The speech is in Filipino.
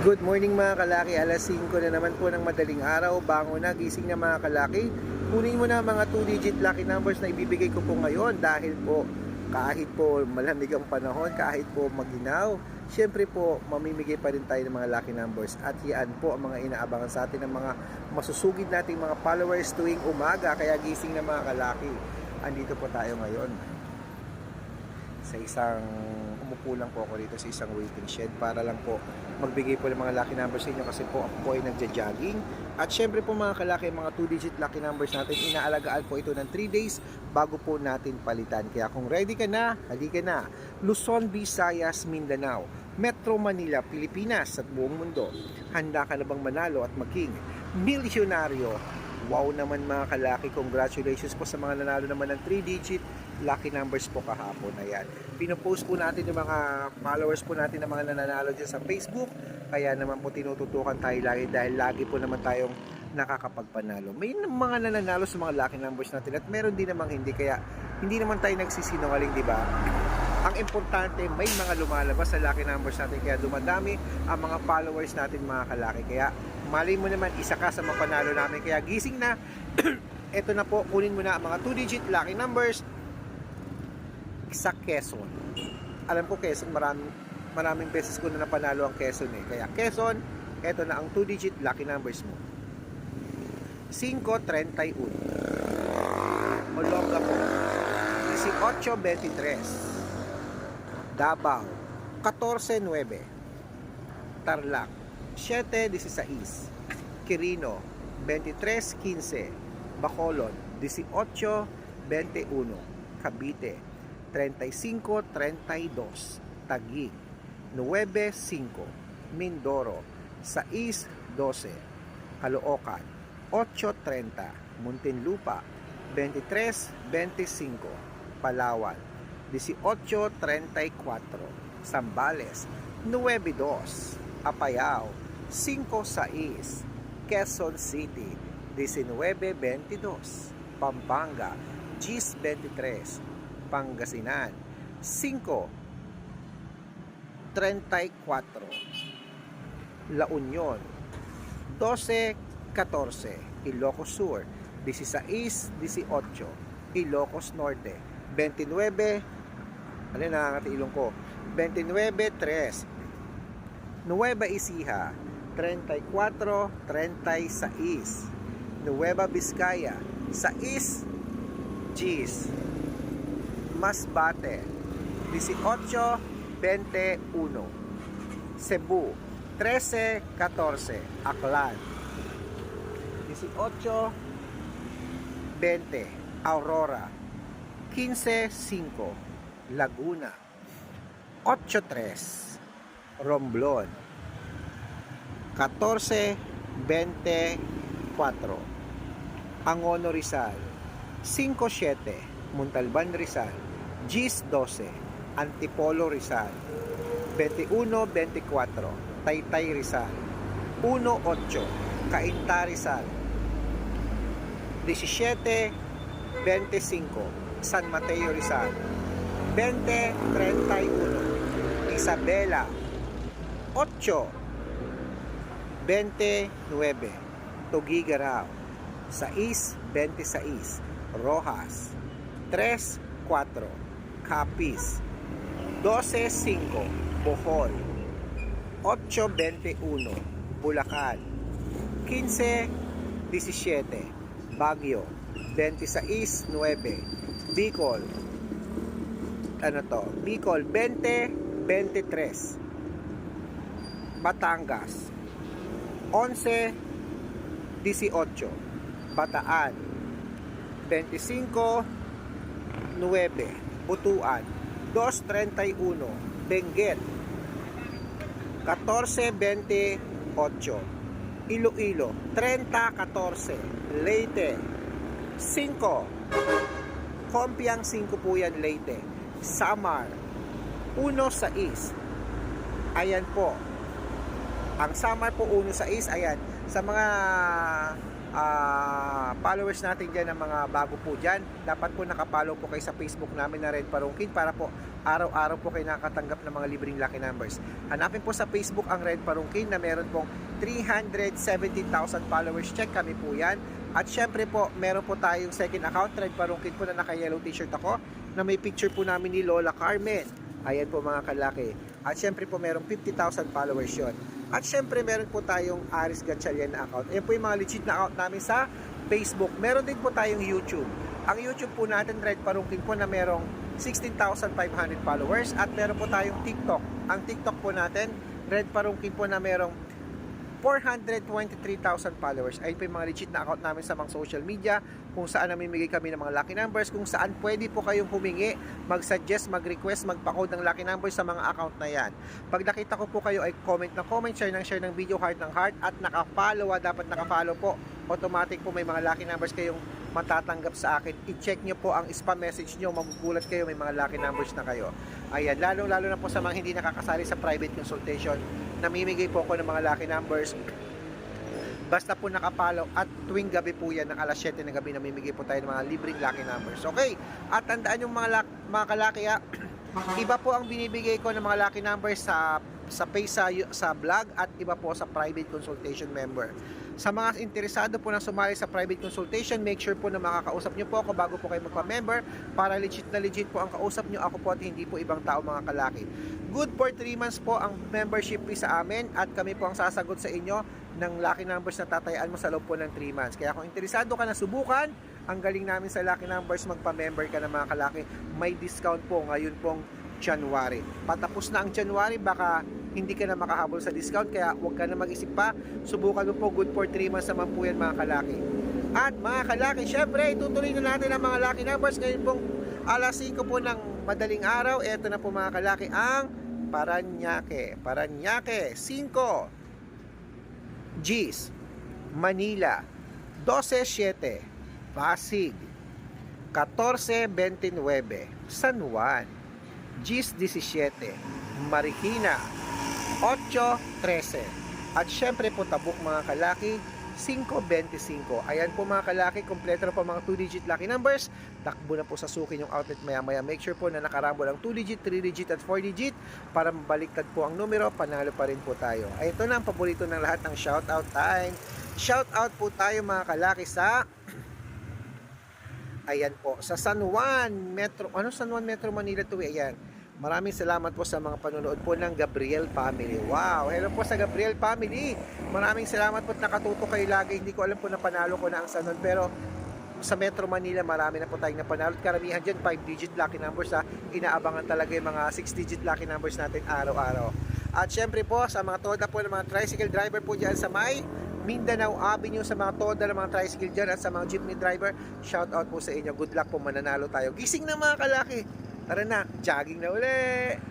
Good morning mga kalaki, alas 5 na naman po ng madaling araw, bango na, gising na mga kalaki. Kunin mo na mga 2-digit lucky numbers na ibibigay ko po ngayon dahil po kahit po malamig ang panahon, kahit po maginaw, syempre po mamimigay pa rin tayo ng mga lucky numbers at yan po ang mga inaabangan sa atin ng mga masusugid nating mga followers tuwing umaga, kaya gising na mga kalaki. Andito po tayo ngayon sa isang umupo lang po ako dito sa isang waiting shed para lang po magbigay po ng mga lucky numbers sa inyo kasi po ako po ay nagja-jogging. At syempre po mga kalaki mga 2 digit lucky numbers natin inaalagaan po ito ng 3 days bago po natin palitan. Kaya kung ready ka na halika na. Luzon, Visayas, Mindanao Metro Manila, Pilipinas at buong mundo. Handa ka na bang manalo at maging milyonaryo? Wow naman mga kalaki, congratulations po sa mga nanalo naman ng 3 digit lucky numbers po kahapon na yan. Pinopost po natin yung mga followers po natin ng mga nananalo dyan sa Facebook. Kaya naman po tinututukan tayo lagi dahil lagi po naman tayong nakakapagpanalo. May mga nananalo sa mga lucky numbers natin at meron din namang hindi. Kaya hindi naman tayo nagsisinungaling, di ba? Ang importante, may mga lumalabas sa lucky numbers natin kaya dumadami ang mga followers natin mga kalaki. Kaya malay mo naman, isa ka sa mapanalo namin. Kaya gising na, eto na po, kunin mo na ang mga 2-digit lucky numbers sa Quezon. Alam ko Quezon, maraming, maraming beses ko na napanalo ang Quezon eh. Kaya Quezon, eto na ang 2-digit lucky numbers mo. 531. Olonga po. 1823. Davao. 149. Tarlac. 716. Quirino. 2315. Bacolod. 1821. Cavite. 3532. Taguig. 95. Mindoro. 612. Caloocan. 8.30, Muntinlupa, 23.25, Palawan, 18.34, Zambales, 9.2, Apayao, 5.6, Quezon City, 19.22, Pampanga, 10.23, Pangasinan, 5.34, La Union, 12 14, Ilocos Sur, 16, 18, Ilocos Norte, 29, ano na ilong ko, 29, 3, Nueva Ecija, 34, 36, Nueva Vizcaya, 6, Gis, Masbate, 18, 21, Cebu, 13, 14, Aklan, 18, 20, Aurora, 15, 5, Laguna, 8, 3, Romblon, 14, 24, Angono Rizal, 5, 7, Montalban Rizal, Gis 12, Antipolo Rizal, 21, 24, Taytay Rizal, 1, 8, Cainta Rizal, 17, 25, San Mateo Rizal, 20, 31, Isabela, 8, 29, Tugigarao, 6, 26, Rojas, 3, 4, Capiz, 12, 5, Bohol, 8, 21, Bulacan, 15, 17, Baguio, 26, 9, Bicol, ano to, Bicol, 20, 23, Batangas, 11, 18, Bataan, 25, 9, Butuan, 231, Benguet, 14, 28, Iloilo, 30-14, Leyte, 5, Kompiang 5 po yan, Leyte, Samar, 1-6, ayan po, ang Samar po 1-6, ayan, sa mga ah, followers natin dyan ng mga bago po dyan. Dapat po nakapollow po kayo sa Facebook namin na Red Parungkin para po araw-araw po kayo nakakatanggap ng mga libreng lucky numbers. Hanapin po sa Facebook ang Red Parungkin na meron pong 370,000 followers. Check kami po yan. At syempre po, meron po tayong second account, Red Parungkin po na naka-yellow t-shirt ako na may picture po namin ni Lola Carmen. Ayan po mga kalaki. At syempre po merong 50,000 followers yon. At syempre meron po tayong Aris Gatchalian na account. Ayan po yung mga legit na account namin sa Facebook. Meron din po tayong YouTube. Ang YouTube po natin, Red Parungkin po na merong 16,500 followers. At meron po tayong TikTok. Ang TikTok po natin, Red Parungkin po na merong 423,000 followers. Ayun po yung mga legit na account namin sa mga social media, kung saan namimigay kami ng mga lucky numbers, kung saan pwede po kayong humingi, mag-suggest, mag-request, magpa-code ng lucky numbers sa mga account na yan. Pag nakita ko po kayo ay comment ng comment, share ng share ng video, heart ng heart, at naka-follow, ah, dapat naka-follow po. Automatic po may mga lucky numbers kayong matatanggap sa akin. I-check nyo po ang spam message nyo, magugulat kayo, may mga lucky numbers na kayo. Ayan, lalo-lalo na po sa mga hindi nakakasali sa private consultation, namimigay po ako ng mga lucky numbers. Basta po nakapalo at tuwing gabi po yan ng alas 7 ng gabi namimigay po tayo ng mga libreng lucky numbers. Okay? At tandaan yung mga, lak- mga kalaki ha, iba po ang binibigay ko ng mga lucky numbers sa sa pay sa, sa vlog at iba po sa private consultation member. Sa mga interesado po na sumali sa private consultation, make sure po na makakausap nyo po ako bago po kayo magpa-member para legit na legit po ang kausap nyo ako po at hindi po ibang tao mga kalaki. Good for 3 months po ang membership fee sa amin at kami po ang sasagot sa inyo ng lucky numbers na tatayaan mo sa loob po ng 3 months. Kaya kung interesado ka na subukan, ang galing namin sa lucky numbers, magpa-member ka na mga kalaki, may discount po ngayon pong January. Patapos na ang January, baka hindi ka na makahabol sa discount, kaya huwag ka na mag-isip pa. Subukan mo po, good for 3 months naman po yan mga kalaki. At mga kalaki, syempre, itutuloy na natin ang mga lucky numbers. Ngayon pong alas 5 po ng madaling araw, eto na po mga kalaki, ang Paranaque. Paranaque, 5 G's, Manila, 12-7, Pasig, 14-29, San Juan, G's 17, Marikina, 8-13. At syempre po tabuk mga kalaki, 5.25. Ayan po mga kalaki, kompleto na po mga 2-digit lucky numbers. Takbo na po sa sukin yung outlet maya maya. Make sure po na nakarambol ang 2-digit, 3-digit at 4-digit para mabaliktad po ang numero. Panalo pa rin po tayo. Ay, ito na ang paborito ng lahat ng shoutout time. Shoutout po tayo mga kalaki sa Ayan po, sa San Juan Metro, ano San Juan Metro Manila to eh, ayan. Maraming salamat po sa mga panonood po ng Gabriel Family. Wow, hello po sa Gabriel Family. Maraming salamat po at nakatuto kayo lagi. Hindi ko alam po na panalo ko na ang San Juan, pero sa Metro Manila, marami na po tayong napanalo. At Karamihan dyan, 5-digit lucky numbers ha. Inaabangan talaga yung mga 6-digit lucky numbers natin araw-araw. At syempre po, sa mga toda po ng mga tricycle driver po dyan sa may Mindanao Avenue, sa mga toda ng mga tricycle dyan at sa mga jeepney driver, shout out po sa inyo. Good luck po, mananalo tayo. Gising na mga kalaki. Tara na, jogging na uli!